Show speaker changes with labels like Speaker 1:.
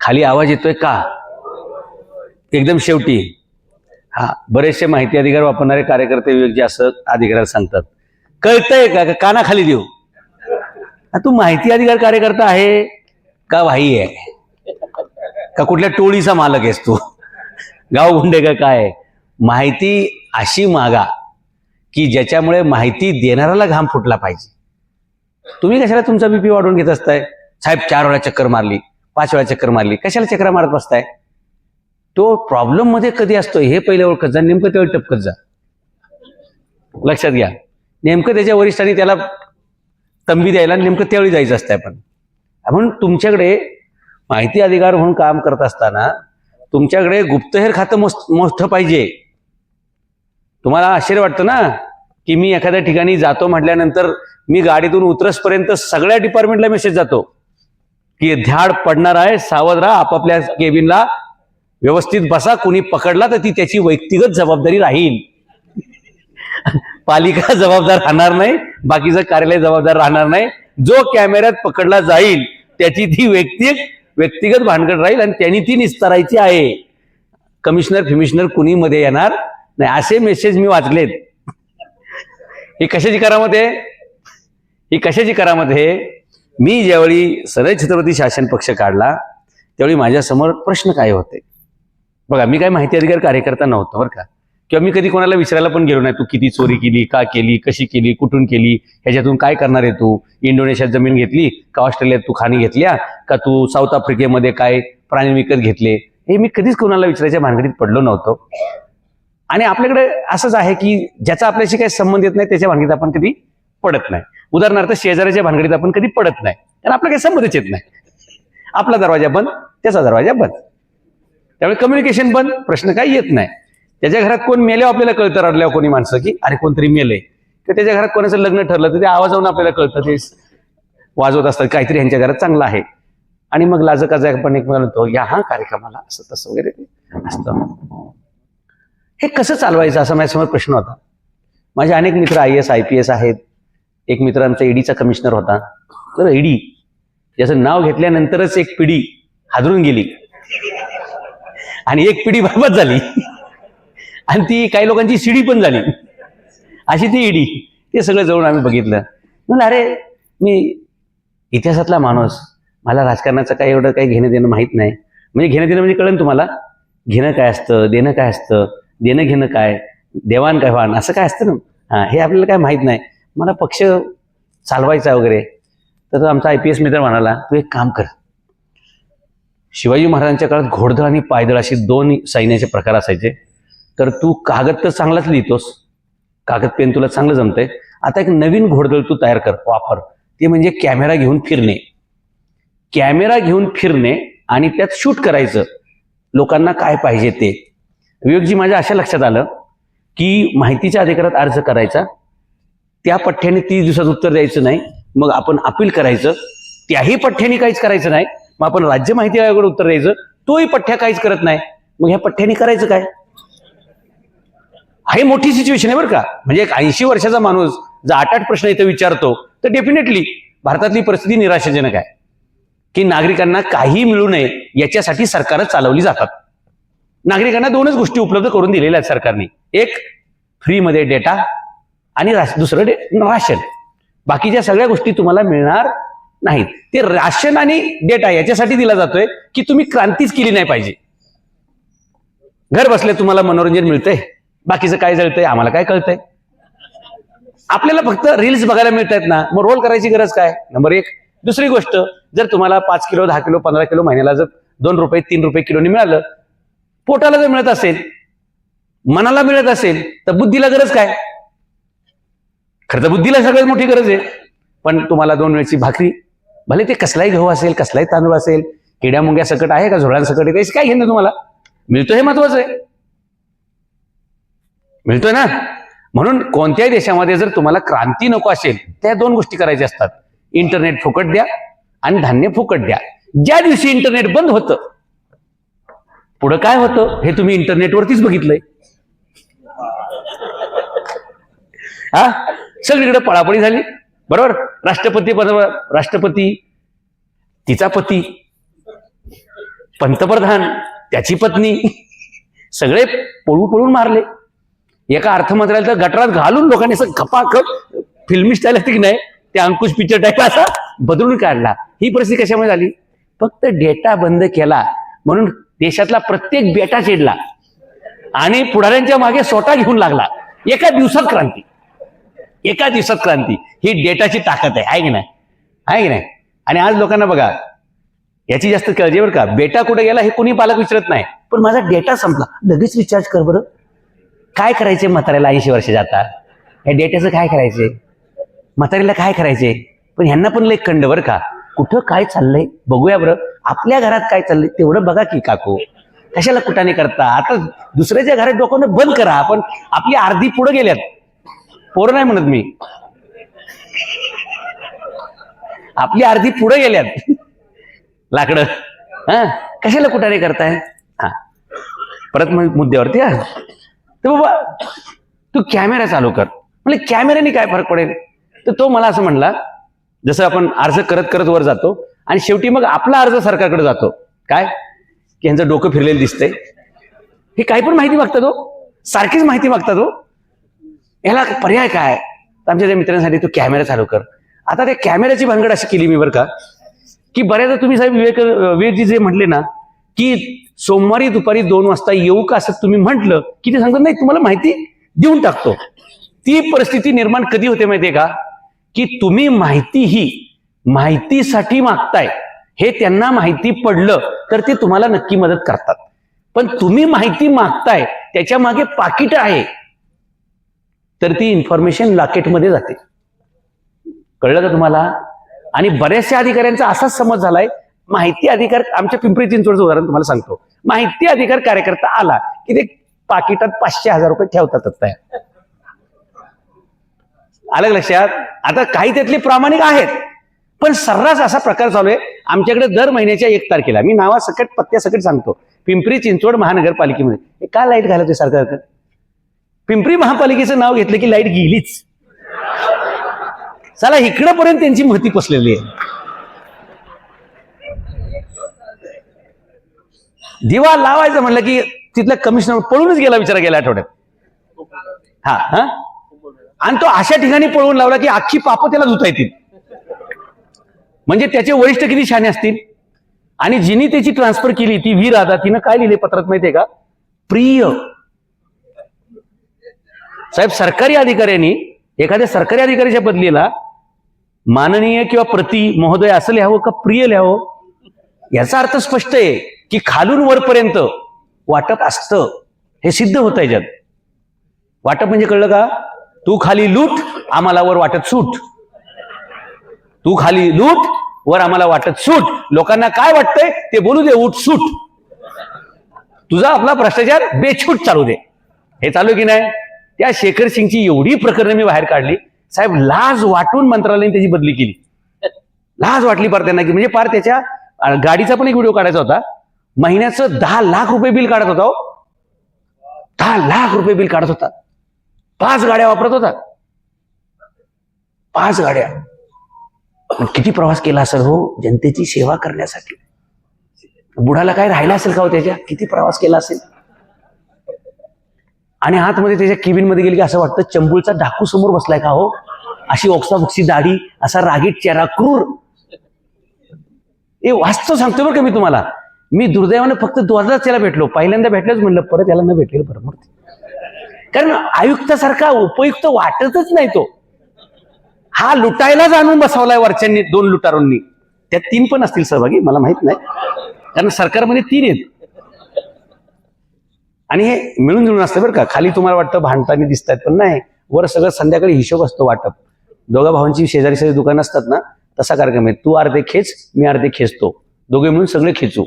Speaker 1: खाली आवाज येतोय का? एकदम शेवटी. हा बरेचसे माहिती अधिकार वापरणारे कार्यकर्ते विवेक जे असं अधिकाऱ्याला सांगतात. कळतंय का? का कानाखाली देऊ? तू माहिती अधिकार कार्यकर्ता आहे का भाई आहे? का कुठल्या टोळीचा मालक आहेस तू? गाव गुंडे का काय? माहिती अशी मागा की ज्याच्यामुळे माहिती देणाऱ्याला घाम फुटला पाहिजे. तुम्ही कशाला तुमचा बीपी वाढवून घेत असताय? साहेब चार वेळा चक्कर मारली. पाच वेळा चक्कर मारली. कशाला चक्कर मारत बसताय? तो प्रॉब्लेममध्ये कधी असतो हे पहिले ओळखत जा. नेमकं त्यावेळी टपकत जा. लक्षात घ्या. नेमकं त्याच्या वरिष्ठांनी त्याला तंबी द्यायला नेमकं त्यावेळी जायचं असतं आपण म्हणून तुमच्याकडे माहिती अधिकार म्हणून काम करत असताना तुमच्याकडे गुप्तहेर खातं मोस- मोठं पाहिजे. तुम्हाला आश्चर्य वाटतं ना? की मी एखाद्या ठिकाणी जातो म्हटल्यानंतर मी गाडीतून उतरसपर्यंत सगळ्या डिपार्टमेंटला मेसेज जातो. की ध्याड पडणार आहे सावध राहा आपापल्या केबिनला व्यवस्थित बसा कुणी पकडला तर ती त्याची व्यक्तिगत जबाबदारी राहील. पालिका जबाबदार राहणार नाही बाकीचं कार्यालय जबाबदार राहणार नाही. जो कॅमेऱ्यात पकडला जाईल त्याची ती व्यक्ती व्यक्तिगत भानगड राहील आणि त्यांनी ती निस्तारायची आहे. कमिशनर फिमिशनर कुणी मध्ये येणार नाही असे मेसेज मी वाचलेत. ही कशाची करामत आहे? ही कशाची करामत आहे? मी ज्यावेळी सरळ छत्रपती शासन पक्ष काढला त्यावेळी माझ्यासमोर प्रश्न काय होते? बघा मी काय माहिती अधिकार कार्यकर्ता नव्हतो बरं का? किंवा मी कधी कोणाला विचारायला पण गेलो नाही तू किती चोरी केली का केली कशी केली कुठून केली ह्याच्यातून काय करणार आहे तू? इंडोनेशियात जमीन घेतली का ऑस्ट्रेलियात तू खाणी घेतल्या का तू साऊथ आफ्रिकेमध्ये काय प्राणी विकत घेतले? हे मी कधीच कोणाला विचारायच्या भानगडीत पडलो नव्हतो. आणि आपल्याकडे असंच आहे की ज्याचा आपल्याशी काही संबंध येत नाही त्याच्या भानगडीत आपण कधी पडत नाही. उदाहरणार्थ शेजाऱ्याच्या भानगडीत आपण कधी पडत नाही. कारण आपला काही संबंधच येत नाही. आपला दरवाजा बंद त्याचा दरवाजा बंद. त्यामुळे कम्युनिकेशन बंद प्रश्न काही येत नाही. त्याच्या घरात कोण मेल्यावर आपल्याला कळतं रडल्यावर कोणी माणसं की अरे कोणतरी मेलंय. तर त्याच्या घरात कोणाचं लग्न ठरलं तर ते आवाजावून आपल्याला कळतं ते वाजवत असतात काहीतरी ह्यांच्या घरात चांगलं आहे. आणि मग लाज काजा आपण एक म्हणतो या हा कार्यक्रमाला असं तसं वगैरे असतं. हे कसं चालवायचं असा माझ्यासमोर प्रश्न होता. माझे अनेक मित्र I S I P S आहेत. एक मित्र आमचा ईडीचा कमिशनर होता. तर ईडी याचं नाव घेतल्यानंतरच एक पिढी हादरून गेली. आणि एक पिढी बरबाद झाली. आणि ती काही लोकांची शिडी पण झाली. अशी ती ईडी ते सगळं जवळ आम्ही बघितलं. म्हणलं अरे मी इतिहासातला माणूस. मला राजकारणाचं काही एवढं काही घेणं देणं माहीत नाही. म्हणजे घेणं देणं म्हणजे कळेल तुम्हाला? घेणं काय असतं? देणं काय असतं? देणं घेणं काय? देवाण काय वाण असं काय असतं ना? हां हे आपल्याला काय माहीत नाही. मला पक्ष चालवायचा वगैरे. तर आमचा आय पी एस मित्र म्हणाला तू एक काम कर. शिवाजी महाराजांच्या काळात घोडदळ आणि पायदळ असे दोन सैन्याचे प्रकार असायचे. तर तू कागद तर चांगलाच लिहितोस. कागद पेन तुला चांगलं जमतंय. आता एक नवीन घोडदळ तू तयार कर वापर. ते म्हणजे कॅमेरा घेऊन फिरणे. कॅमेरा घेऊन फिरणे आणि त्यात शूट करायचं. लोकांना काय पाहिजे ते. विवेकजी माझ्या अशा लक्षात आलं की माहितीच्या अधिकारात अर्ज करायचा. त्या पठ्ठ्याने तीस दिवसात उत्तर द्यायचं नाही. मग आपण अपील करायचं त्याही पठ्ठ्याने काहीच करायचं नाही. मग आपण राज्य माहिती आयोगाकडे उत्तर द्यायचं तोही पठ्ठ्या काहीच करत नाही. मग ह्या पठ्ठ्याने करायचं काय? हे मोठी सिच्युएशन आहे बरं का. म्हणजे एक ऐंशी वर्षाचा माणूस जर आठ आठ प्रश्न इथं विचारतो तर डेफिनेटली भारतातली परिस्थिती निराशाजनक आहे. की नागरिकांना काही मिळू नये याच्यासाठी सरकारं चालवली जातात. नागरिकांना दोनच गोष्टी उपलब्ध करून दिलेल्या आहेत सरकारने. एक फ्रीमध्ये डेटा. आणि राश- दुसरं राशन. बाकीच्या सगळ्या गोष्टी तुम्हाला मिळणार नाहीत. ते राशन आणि डेटा याच्यासाठी दिला जातोय की तुम्ही क्रांतीच केली नाही पाहिजे. घर बसल्या तुम्हाला मनोरंजन मिळतंय. बाकीचं काय जळतंय आम्हाला काय कळतंय? आपल्याला फक्त रील्स बघायला मिळत आहेत ना मग रोल करायची गरज काय? नंबर एक. दुसरी गोष्ट जर तुम्हाला पाच किलो दहा किलो पंधरा किलो महिन्याला जर दोन रुपये तीन रुपये किलोनी मिळालं पोटाला जर मिळत असेल मनाला मिळत असेल तर बुद्धीला गरज काय? खरं तर बुद्धीला सगळ्यात मोठी गरज आहे. पण तुम्हाला दोन वेळची भाकरी भले ते कसलाही गहू असेल कसलाही तांदूळ असेल किड्या मुंग्या सकट आहे का झोळांसकट आहे काही काय घेणं तुम्हाला. मिळतो हे महत्वाचं आहे. मिळतोय ना? म्हणून कोणत्याही देशामध्ये जर तुम्हाला क्रांती नको असेल त्या दोन गोष्टी करायच्या असतात. इंटरनेट फुकट द्या आणि धान्य फुकट द्या. ज्या दिवशी इंटरनेट बंद होतं पुढं काय होतं हे तुम्ही इंटरनेटवरतीच बघितलंय. हा? सगळीकडे पळापळी झाली. बरोबर? राष्ट्रपती पद राष्ट्रपती तिचा पती पंतप्रधान त्याची पत्नी सगळे पळू पळून मारले. एका अर्थमंत्र्याला तर गटारात घालून लोकांनी असं खपाखप फिल्मी स्टाईल असते की नाही ते अंकुश पिक्चर टाईप असा बदलून काढला. ही परिस्थिती कशामुळे झाली? फक्त डेटा बंद केला. म्हणून देशातला प्रत्येक बेटा चिडला. आणि पुढाऱ्यांच्या मागे सोटा घेऊन लागला. एका दिवसात क्रांती. एका दिवसात क्रांती. ही डेटाची ताकद आहे. आहे की नाही? आहे की नाही? आणि आज लोकांना बघा याची जास्त काळजी बरं का. बेटा कुठे गेला हे कोणी पालक विचारत नाही. पण माझा डेटा संपला. लगेच रिचार्ज कर बरं. काय करायचे म्हाताऱ्याला ऐंशी वर्ष जाता? या डेटाचं काय करायचे? म्हातारीला काय करायचे? पण ह्यांना पण लई कंड बरं का. कुठं काय चाललंय? बघूया बरं. आपल्या घरात काय चाललंय तेवढं बघा की काकू. कशाला कुठाने करता? आता दुसऱ्याच्या घरात डोकं बंद करा. आपण आपली अर्धी पुढे गेल्यात. पोरं नाही म्हणत मी. आपली आरती पुढे गेल्यात. लाकडं. हा? कशाला कुठारे करताय? हा. परत मग मुद्द्यावरती हा तर बाबा तू कॅमेरा चालू कर. म्हणजे कॅमेऱ्याने काय फरक पडेल? तर तो मला असं म्हणला जसं आपण अर्ज करत करत वर जातो आणि शेवटी मग आपला अर्ज सरकारकडे जातो. काय? की यांचं डोकं फिरलेलं दिसतंय. हे काही पण माहिती मागतात हो सारखीच माहिती मागतात हो याला पर्याय काय? आमच्या त्या मित्रांसाठी तू कॅमेरा चालू कर. आता त्या कॅमेऱ्याची भानगड अशी केली मी बरं का की बऱ्याचदा तुम्ही साहेब विवेक विवेकजी जे म्हटले ना की सोमवारी दुपारी दोन वाजता येऊ का असं तुम्ही म्हटलं की ते सांगतात नाही तुम्हाला माहिती देऊन टाकतो. ती परिस्थिती निर्माण कधी होते माहितीये का? की तुम्ही माहिती ही माहितीसाठी मागताय. हे त्यांना माहिती पडलं तर ते तुम्हाला नक्की मदत करतात. पण तुम्ही माहिती मागताय त्याच्यामागे पाकिट आहे. तर ती इन्फॉर्मेशन लाकेटमध्ये जाते. कळलं का तुम्हाला? आणि बऱ्याचशा अधिकाऱ्यांचा असाच समज झालाय. माहिती अधिकार आमच्या पिंपरी चिंचवडचं उदाहरण तुम्हाला सांगतो. माहिती अधिकार कार्यकर्ता आला की ते पाकिटात पाचशे हजार रुपये ठेवतातच तयार आलं लक्षात? आता काही त्यातले प्रामाणिक आहेत. पण सर्रास असा प्रकार चालू आहे. आमच्याकडे दर महिन्याच्या एक तारखेला मी नावासकट पत्त्यासकट सांगतो. पिंपरी चिंचवड महानगरपालिकेमध्ये. काय का लाइट घालवते सरकार पिंपरी महापालिकेचं नाव घेतलं की लाइट गेलीच. चला इकडं पर्यंत त्यांची महती पसलेली आहे. दिवा लावायचं म्हणलं की तिथला कमिशनर पळूनच गेला विचारा गेल्या आठवड्यात. हा हा? आणि तो अशा ठिकाणी पळवून लावला की अख्खी पाप त्याला धुता येतील. म्हणजे त्याचे वरिष्ठ किती छान असतील? आणि जिने त्याची ट्रान्सफर केली ती वीर राधा तिनं काय लिहिले पत्रात माहितीये का? प्रिय साहेब सरकारी अधिकाऱ्यांनी एखाद्या सरकारी अधिकाऱ्याच्या बदलीला माननीय किंवा प्रति महोदय असं लिहावं का प्रिय लिहावं? याचा अर्थ स्पष्ट आहे की खालून वरपर्यंत वाटप असतं. हे सिद्ध होत आहे याच्यात. वाटप म्हणजे कळलं का? तू खाली लूट आम्हाला वर वाटत सूट. तू खाली लूट वर आम्हाला वाटत सूट. लोकांना काय वाटतंय ते बोलू दे उठ सूट. तुझा आपला भ्रष्टाचार बेछूट चालू दे. हे चालू की नाही? त्या शेखर सिंगची एवढी प्रकरणं मी बाहेर काढली. साहेब लाज वाटून मंत्रालयाने त्याची बदली केली. लाज वाटली पार त्यांना की म्हणजे पार त्याच्या गाडीचा पण एक व्हिडिओ काढायचा होता. महिन्याचं दहा लाख रुपये बिल काढत होता हो. दहा लाख रुपये बिल काढत होता. पाच गाड्या वापरत होता. पाच गाड्या. किती प्रवास केला असेल हो जनतेची सेवा करण्यासाठी. बुडाला काय राहिला असेल का हो त्याच्या? किती प्रवास केला असेल? आणि आतमध्ये त्याच्या केबिनमध्ये गेली की असं वाटतं चंबूळचा डाकू समोर बसलाय का हो? अशी ओक्साबोक्सी दाढी असा रागीट चेहरा क्रूर. हे वास्तव सांगतो बरं का मी तुम्हाला. मी दुर्दैवाने फक्त दोनदाच त्याला भेटलो. पहिल्यांदा भेटलोच म्हणलं परत याला न भेटलेलं बरं मूर्ती कारण आयुक्तासारखा उपयुक्त वाटतच नाही तो. हा लुटायलाच आणून बसवलाय वरच्यांनी दोन लुटारूंनी. त्यात तीन पण असतील सहभागी मला माहीत नाही. कारण सरकारमध्ये तीन आहेत. आणि हे मिळून जुळून असतं बरं का. खाली तुम्हाला वाटतं भांडताना दिसतात पण नाही. वर सगळं संध्याकाळी हिशोब असतो वाटप. दोघा भावांची शेजारी शेजारी दुकान असतात ना तसा कार्यक्रम आहे. तू अर्धे खेच मी अर्धे खेचतो. दोघे मिळून सगळे खेचू.